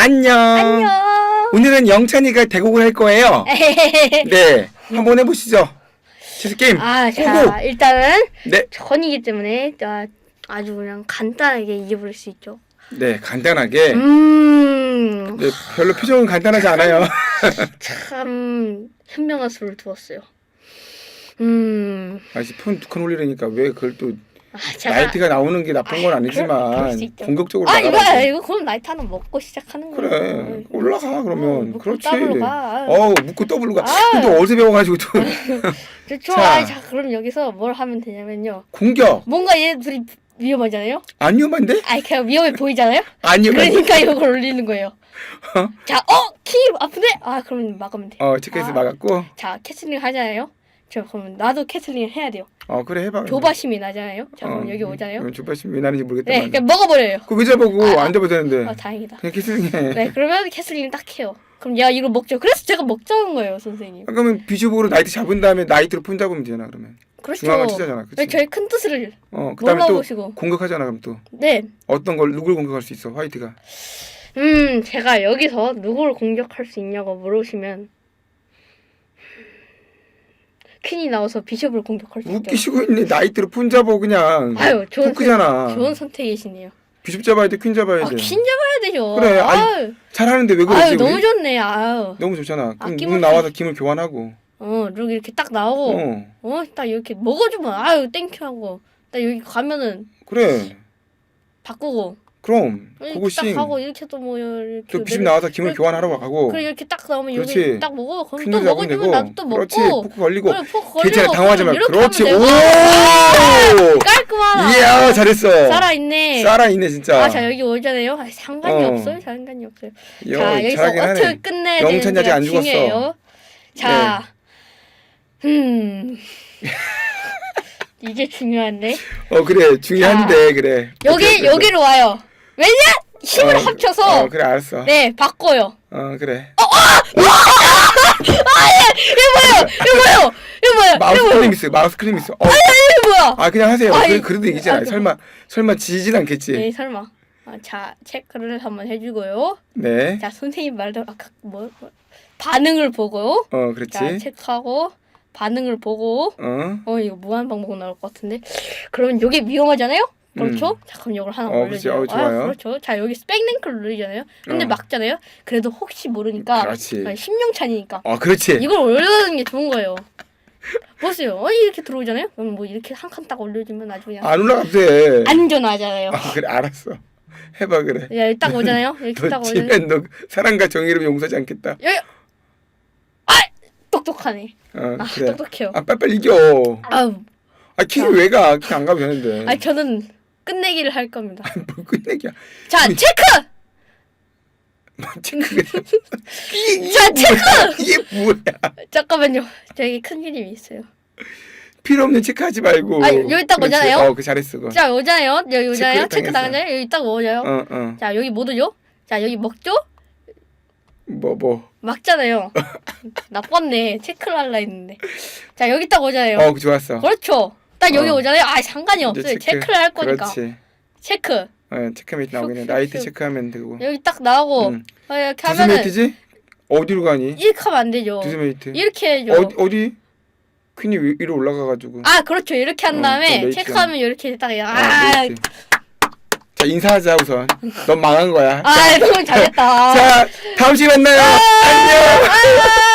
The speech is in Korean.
안녕. 안녕. 오늘은 영찬이가 대국을 할 거예요. 네, 한번 해보시죠. 체스 게임. 아, 고고. 자, 일단은 네, 전이기 때문에 아, 아주 그냥 간단하게 이겨버릴 수 있죠. 네, 간단하게. 음, 네, 별로 표정은 간단하지 않아요. 참 현명한 수를 두었어요. 음, 아씨 폰두칸 올리려니까 왜 그걸 또 아, 제가 나이트가 나오는 게 나쁜 건 그럴- 아니지만 수 있죠. 본격적으로 아 이거. 이거 그럼 나이트 하나 먹고 시작하는 거예요. 그래 올라가 어, 그러면 묶고 그렇지. 가. 어우 묶고 더블로 가. 아. 근데 어디서 배워가지고 또 그렇죠. 자. 자. 자, 그럼 여기서 뭘 하면 되냐면요. 공격 뭔가 얘 둘이 위험하잖아요. 안 위험한데? 아, 그냥 위험해 보이잖아요. 안 위험한데? 그러니까 이걸 올리는 거예요. 어? 자, 어, 키 아프네. 아, 그럼 막으면 돼. 어 체크해서 아. 막았고. 자, 캐슬링 하잖아요. 저 그러면 나도 캐슬링 해야 돼요. 어 그래 해봐. 조바심이 나잖아요. 자, 그럼 어, 여기 오잖아요. 음, 조바심 왜 나는지 모르겠다. 네, 그냥 먹어버려요. 그왜 잡아고 아, 안 잡아도 되는데. 아, 다행이다. 그냥 키스링해. 네, 그러면 캐슬링 딱 해요. 그럼 얘가 이거 먹죠. 그래서 제가 먹자는 거예요, 선생님. 아, 그러면 비주복으로 나이트 잡은 다음에 나이트로 폰 잡으면 되나 그러면. 그렇죠. 중앙을 치자잖아. 그치? 왜 저희 큰 뜻을 어 그다음에 또 몰라보시고. 공격하잖아 그럼 또 네. 어떤 걸 누굴 공격할 수 있어 화이트가. 음, 제가 여기서 누구를 공격할 수 있냐고 물으시면 퀸이 나와서 비숍을 공격할 수 있죠. 웃기시고 있네 나이트로 폰 잡아 그냥. 아유, 좋은 포크잖아. 좋은 선택이시네요. 비숍 잡아야 돼, 퀸 잡아야 아, 돼. 퀸 잡아야 되죠. 그래, 아이, 아유, 잘하는데 왜 그러지? 아유, 우리? 너무 좋네. 아유. 너무 좋잖아. 그럼 아낌없이- 누군 나와서 김을 교환하고. 어, 룩 이렇게 딱 나오고, 어, 어, 딱 이렇게 먹어주면, 아유, 땡큐 하고, 딱 여기 가면은 그래. 바꾸고, 그럼 이렇게 고고싱. 딱 하고, 이렇게 또 뭐, 이렇게. 또 비숍 내려- 나와서 김을 이렇게- 교환하러 가고. 그래, 이렇게 딱 나오면 그렇지. 여기 딱 먹어. 그럼 또 퀸도 잡으면 먹어주면 되고. 나도 또 먹고. 그렇지. 포크 걸리고. 그래. 괜찮아, 당황하지 마. 이렇게 그렇지. 하면 오! 되고. 깔끔하다. 이야, 잘했어. 살아있네. 살아있네 진짜. 아, 자, 여기 오잖아요. 아, 상관이 어. 없어요. 상관이 없어요. 여, 자, 여기서 잘하긴 어떻게. 끝내야 영찬이 아직 되는지가 안 죽었어. 네. 중요해요. 자, 음. 이게 중요한데. 어 그래 중요한데 그래. 여기 어떻게 여기로 와요. 왜냐? 힘을 어, 합쳐서 어 그래 알았어. 네 바꿔요. 어 그래. 이거 뭐요? 이거 뭐요? 마우스 이거 뭐요? 클릭 있어. 마우스 클릭 있어. 어. 이거 뭐야? 아 그냥 하세요. 아, 그, 이- 그래도 이기잖아. 아, 설마 설마 지진 않겠지. 네 설마. 아, 자 체크를 한번 해주고요. 네. 자 선생님 말대로 아까 뭐, 뭐 반응을 보고 어자 그렇지. 체크하고 반응을 보고 어. 어 이거 무한 방법 나올 것 같은데 그러면 여기 위험하잖아요? 그렇죠? 음. 자 그럼 이걸 하나 어. 올려줘요. 어, 좋아요. 아, 그렇죠. 자 여기 스펙랭크를 누르잖아요. 근데 어. 막잖아요. 그래도 혹시 모르니까 그렇지. 아, 심령찬이니까 어 그렇지. 이걸 올려주는 게 좋은 거예요. 보세요. 어 이렇게 들어오잖아요. 그럼 뭐 이렇게 한 칸 딱 올려주면 아주 그냥 안 돼. 안전하잖아요. 아 그래 알았어. 해봐 그래. 야, 여기 딱 오잖아요. 이렇게 딱너 오잖아요. 지면 너 사랑과 정의를 용서하지 않겠다. 여기 아 똑똑하네. 어 아 그래. 똑똑해요. 아 빨리빨리 이겨. 아우 아 킹이 왜 가? 킹안 가도 되는데. 아 저는 끝내기를 할 겁니다. 뭐 끝내기야. 자 체크. 뭐 체크가. 자 체크. 이게 뭐야? 잠깐만요. 저기 큰 그림이 있어요. 필요 없는 체크하지 말고. 아, 여기 딱 그렇지. 오잖아요? 어, 그 잘했어. 그거. 자 오잖아요. 여기 오잖아요. 체크 당했어. 당하잖아요. 여기 딱 오잖아요. 어, 어. 자 여기 뭐 들죠? 자 여기 먹죠? 뭐 뭐. 막잖아요. 나빴네. 체크를 할라 했는데. 자 여기 딱 오잖아요. 어, 그 좋았어. 그렇죠. 딱 여기 어. 오잖아요. 아 상관이 이제 없어요. 체크. 를할 거니까. 그렇지. 체크. 어, 체크 메이트 나오겠네. 슉, 슉, 나이트 슉. 체크하면 되고. 여기 딱 나오고 음. 어, 이렇게 하면은 메이트지? 어디로 가니? 이렇게 하면 안 되죠. 두스 메이트. 이렇게 해줘. 어디 어디? 퀸이 위- 위로 올라가 가지고. 아 그렇죠. 이렇게 한 어, 다음에 또. 체크하면 이렇게 딱 아, 아, 메이트. 자, 인사하자 우선. 넌 망한 거야. 아 너무 잘했다. 자, 다음 시간에 만나요. 안녕.